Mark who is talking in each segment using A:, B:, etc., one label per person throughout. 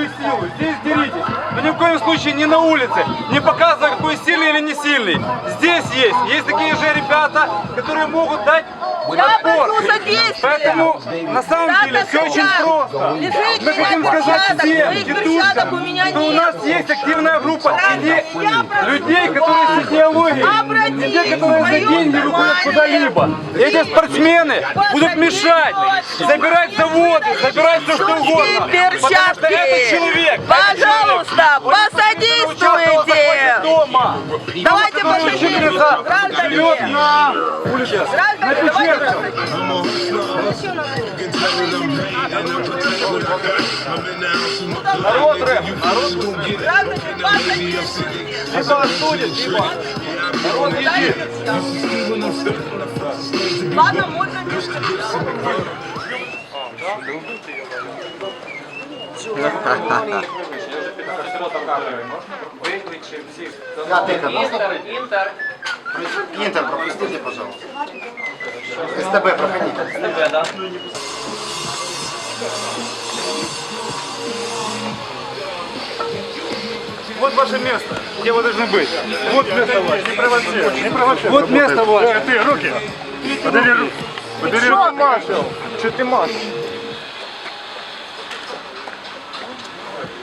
A: свою силу, здесь деритесь. Но ни в коем случае не на улице, не показывая, какой сильный или не сильный. Здесь есть, есть такие же ребята, которые могут дать
B: Я прошу содействия.
A: Поэтому на самом
B: Так,
A: деле все очень просто.
B: Лежите,
A: Мы хотим сказать всем,
B: у меня
A: что у нас есть активная группа людей, которые с идеологией, те, которые за деньги выходят куда-либо. Эти спортсмены будут мешать, забирать заводы, забирать все, что угодно. Потому что этот человек,
B: Пожалуйста,
A: человек, дома.
B: Давайте
A: поживем.
B: Граждане.
A: Живет на улице.
B: Граждане, давайте
A: Народ рэп, народ
B: Граждане, Это
A: типа, осудит, Дима. Народ едет.
B: Ладно, можно не немножко.
C: Пятый канал. Интер, пропустите, пожалуйста. СТБ проходите.
A: Вот ваше место, где вы должны быть. Вот место ваше. Не провоцируй, не провоцируй. Вот место ваше.
D: Ты, руки! Подери руки! Подери руки! Машел! Что ты машешь?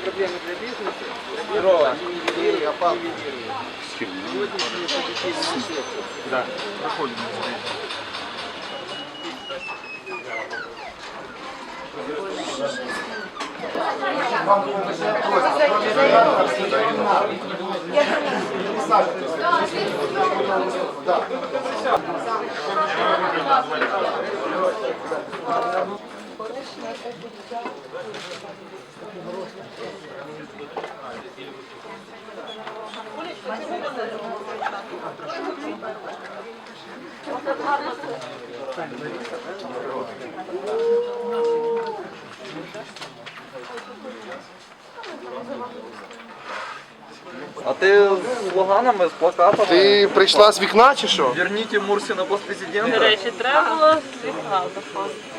E: проблемы для бизнеса, Перова и ювелиры Сегодняшние позитивные эффекты. Да, проходим.
B: Да.
E: А ти з слоганами, з плакатами?
C: Ти прийшла з вікна чи що?
E: Верніть Мурсі на пост президента.
F: До речі, треба було світла заходити.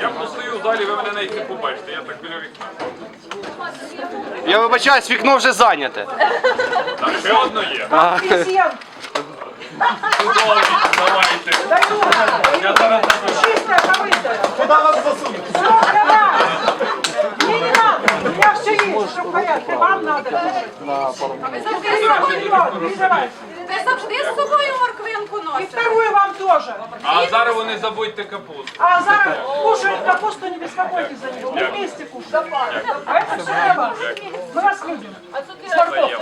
G: Я постою в залі, ви мене навіть не побачите, я так біля вікна.
C: Я вибачаюсь, вікно вже зайняте.
G: Так, ще одно є. Чудові, давайте. Я зараз
D: Куда вас засунуть?
H: Мне не надо, у меня все есть, все в порядке, вам надо. Ты с собой ее, переживай.
F: Ти завжди з собою морквинку
H: И
F: носиш.
H: вторую вам тоже.
G: А зараз ви не забудьте капусту.
H: А Зара кушает капусту, не беспокойтесь за нее. Мы вместе кушаем. А это все для вас. Мы вас любим.
G: Взаємно.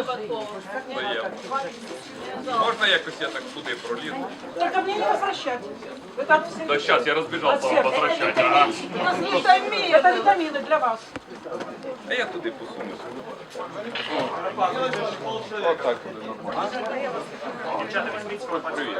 G: Взаємно. Можна якось я так туди пролізу?
H: Только мне не возвращать. Вы так все.
G: Да зараз я розбіжався вам
H: Отсек.
G: возвращати. Ага.
H: Это витамины для вас.
G: А я туди посунусь.
E: Отак буде нормально.
G: Привіт.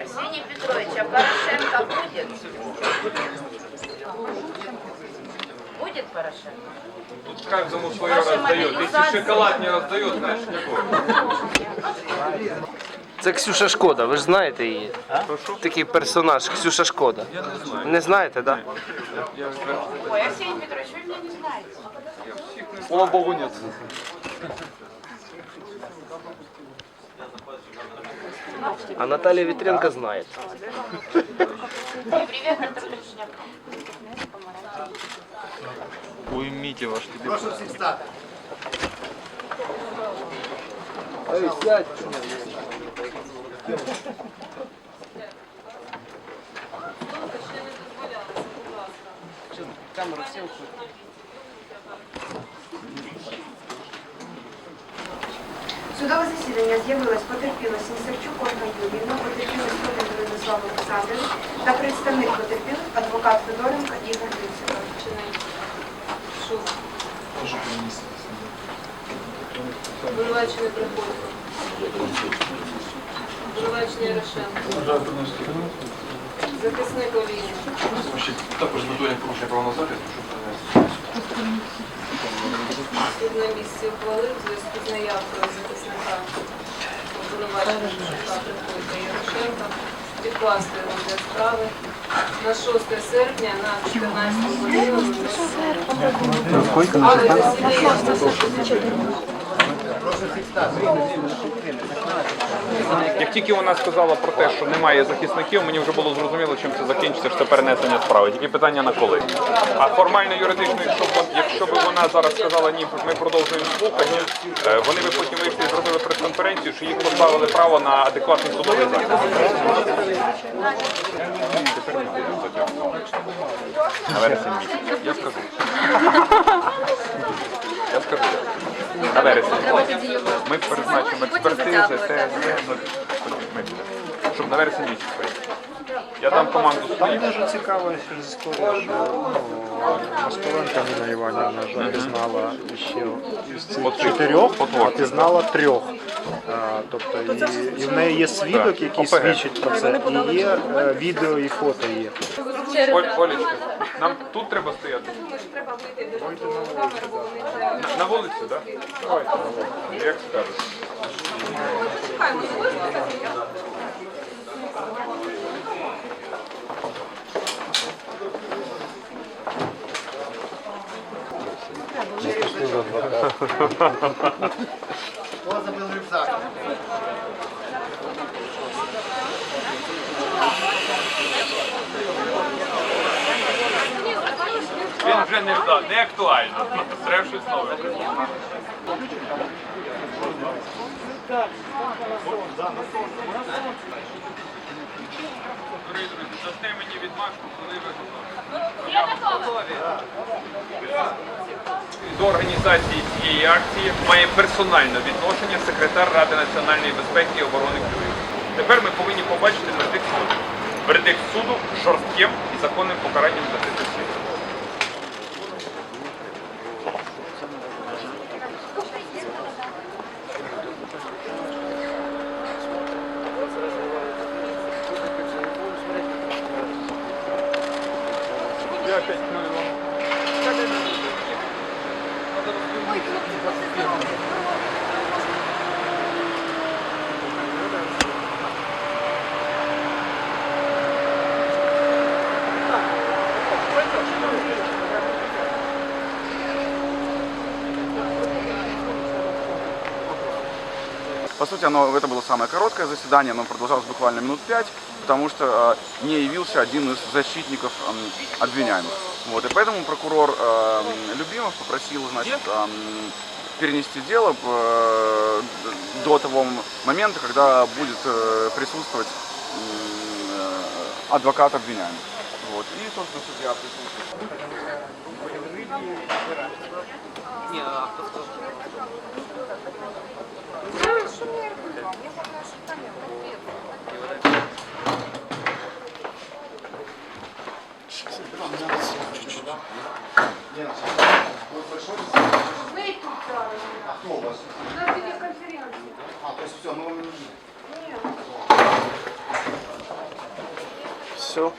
B: Арсений Петрович, а Порошенко будет? Будет Порошенко?
G: Тут каждому свое раздает. Если шоколад не раздает, значит не.
I: Це Ксюша Шкода, ви ж знаєте її? Такий персонаж Ксюша Шкода.
G: Я не знаю.
I: Не знаєте, так?
G: Я
B: Ой, Арсений Петрович, вы меня не знаете.
E: Слава Богу, ні.
I: А Наталія Вітренко знає.
B: Привет, Артур Шняк.
E: Уйміть ваш тобі.
C: Прошу всіх стати.
E: Ей, сядь.
J: Судове засідання з'явилась потерпіла Сінсарчук Ольга Юріївна, потерпіла Сходин Владислав Олександрович та представник потерпілих адвокат Федоренко Ігор Вінсикович.
F: Обвинувачений приходить. Обвинувачений Обвинувачення Ярошенко. Захисник Олійник.
G: Також методик порушення права на захист.
F: Суд на місці ухвалив зв'язку з наявкою захисника обвинувачення Шука Приходька Ярошенка відкласти розгляд справи на 6 серпня на 14 годину. Але засідання
G: Як тільки вона сказала про те, що немає захисників, мені вже було зрозуміло, чим це закінчиться, що це перенесення справи. Тільки питання на коли. А формально юридично, якщо б якщо б вона зараз сказала ні, ми продовжуємо слухання, е, вони би потім вийшли і зробили прес-конференцію, що їх позбавили права на адекватний судовий захист. Я скажу. Я скажу. На вересень. Ми призначимо експертизи, ми, щоб на вересень місяць вийти. Я дам команду своїм.
D: Дуже цікава історія, що ну, Москаленко Ніна Іванівна запізнала ще із цих
G: От
D: чотирьох,
G: потворців,
D: опізнала трьох. А, тобто і, і в неї є свідок, який
G: ОПГ.
D: свідчить про це. І є е, відео і фото є.
G: Оль- Олечка, нам тут треба стояти.
F: треба вийти до камери, бо вони
G: На, на вулиці, так? Давайте. Як скажеш.
F: Чекаємо, не можна
I: Хто забив рюкзак?
G: Вже не, не актуально. Треба щось. Дорогі друзі, дасте мені відмашку, коли ви готові. До організації цієї акції має персональне відношення секретар Ради національної безпеки і оборони Києва. Тепер ми повинні побачити вердикт суду. Вердикт суду жорстким і законним покаранням за цих. Я
K: По сути, оно, это было самое короткое заседание, оно продолжалось буквально минут пять, потому что э, не явился один из защитников эм, обвиняемых. Вот, и поэтому прокурор эм, Любимов попросил, значит, эм, перенести дело э, до того момента, когда будет э, присутствовать э, адвокат обвиняемых. Вот. И, собственно, судья присутствует.
L: Вийдіть зараз.
I: А хто у вас?
L: На відеоконференції.
I: А, то есть все, мы вам не нужны.
D: Все.